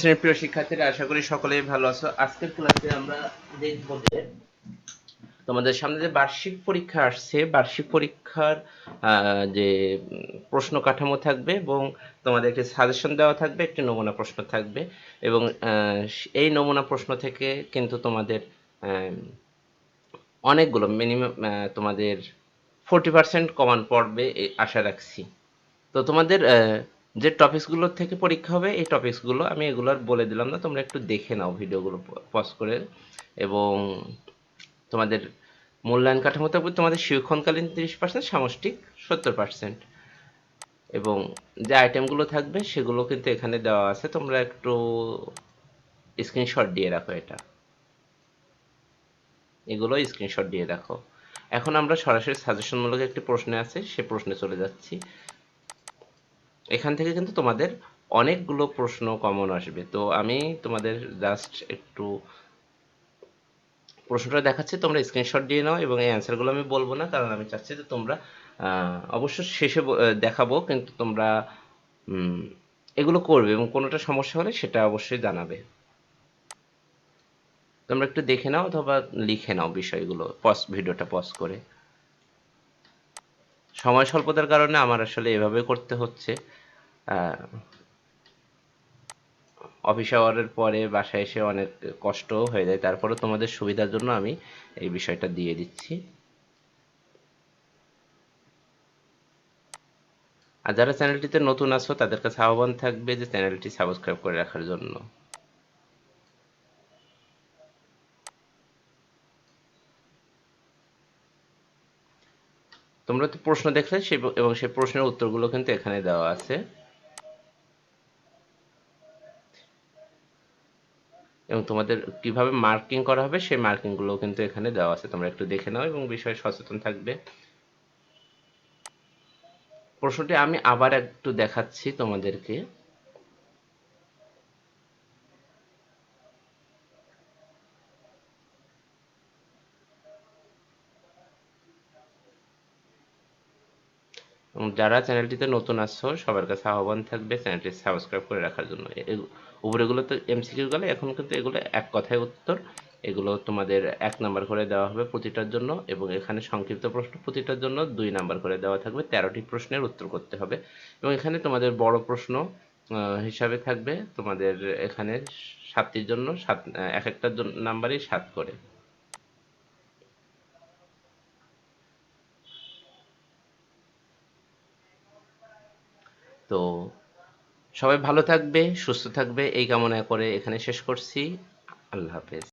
শ্রেণির প্রিয় শিক্ষার্থীরা, আশা করি সকলেই ভালো আছো। আজকের ক্লাসে আমরা দেখব যে তোমাদের সামনে যে বার্ষিক পরীক্ষা আসছে, বার্ষিক পরীক্ষার যে প্রশ্ন কাঠামো থাকবে এবং তোমাদের একটি সাজেশন দেওয়া থাকবে, একটি নমুনা প্রশ্ন থাকবে এবং এই নমুনা প্রশ্ন থেকে কিন্তু তোমাদের অনেকগুলো মিনিমাম তোমাদের ফোরটি পার্সেন্ট কমান পড়বে আশা রাখছি। তো তোমাদের যে টপিকসগুলো থেকে পরীক্ষা হবে, এই টপিকসগুলো আমি এগুলো আর বলে দিলাম না, তোমরা একটু দেখে নাও ভিডিওগুলো পজ করে। এবং তোমাদের মূল্যায়ন কাঠামো থাকবে তোমাদের শিক্ষণকালীন তিরিশ পার্সেন্ট সামষ্টিক সত্তর পার্সেন্ট এবং যে আইটেমগুলো থাকবে, সেগুলো কিন্তু এখানে দেওয়া আছে। তোমরা একটু স্ক্রিনশট দিয়ে রাখো এটা। এগুলো স্ক্রিনশট দিয়ে রাখো। এখন আমরা সরাসরি সাজেশনমূলক একটি প্রশ্নে আছে, সে প্রশ্নে চলে যাচ্ছি। এখান থেকে কিন্তু তোমাদের অনেকগুলো প্রশ্ন কমন আসবে। তো আমি তোমাদের জাস্ট একটু প্রশ্নটা দেখাচ্ছি, তোমরা স্ক্রিনশট দিয়ে নাও এবং এই অ্যান্সারগুলো আমি বলব না, কারণ আমি চাচ্ছি যে তোমরা অবশ্য শেষে দেখাবো, কিন্তু তোমরা এগুলো করবে এবং কোনোটা সমস্যা হলে সেটা অবশ্যই জানাবে। তোমরা একটু দেখে নাও অথবা লিখে নাও বিষয়গুলো পজ ভিডিওটা পজ করে। সময় স্বল্পতার কারণে আমার আসলে এভাবে করতে হচ্ছে। অফিস আওয়ারের পরে বাসায় এসে অনেক কষ্ট হয়ে যায়। তারপরে তোমাদের সুবিধার জন্য আমি এই বিষয়টা দিয়ে দিচ্ছি। আর যারা চ্যানেলটিতে নতুন আছো, তাদের কাছে আহ্বান থাকবে যে চ্যানেলটি সাবস্ক্রাইব করে রাখার জন্য। তোমরা তো প্রশ্ন দেখলে সেই এবং সেই প্রশ্নের উত্তরগুলো কিন্তু এখানে দেওয়া আছে। এবং তোমাদের কীভাবে মার্কিং করা হবে, সেই মার্কিংগুলো কিন্তু এখানে দেওয়া আছে। তোমরা একটু দেখে নাও এবং বিষয়ে সচেতন থাকবে। প্রশ্নটি আমি আবার একটু দেখাচ্ছি তোমাদেরকে। যারা চ্যানেলটিতে নতুন আসছো সবার কাছে আহ্বান থাকবে চ্যানেলটি সাবস্ক্রাইব করে রাখার জন্য। এ- উপরেগুলো তো এমসিকিউ গেলে, এখন কিন্তু এগুলো এক কথায় উত্তর। এগুলো তোমাদের এক নাম্বার করে দেওয়া হবে প্রতিটার জন্য এবং এখানে সংক্ষিপ্ত প্রশ্ন প্রতিটার জন্য দুই নাম্বার করে দেওয়া থাকবে। তেরোটি প্রশ্নের উত্তর করতে হবে। এবং এখানে তোমাদের বড় প্রশ্ন হিসাবে থাকবে তোমাদের এখানে সাতটির জন্য, সাত এক একটার নাম্বারই সাত করে। তো সবাই ভালো থাকবে সুস্থ থাকবে। এই কামনা করে এখানে শেষ করছি। আল্লাহ হাফেজ।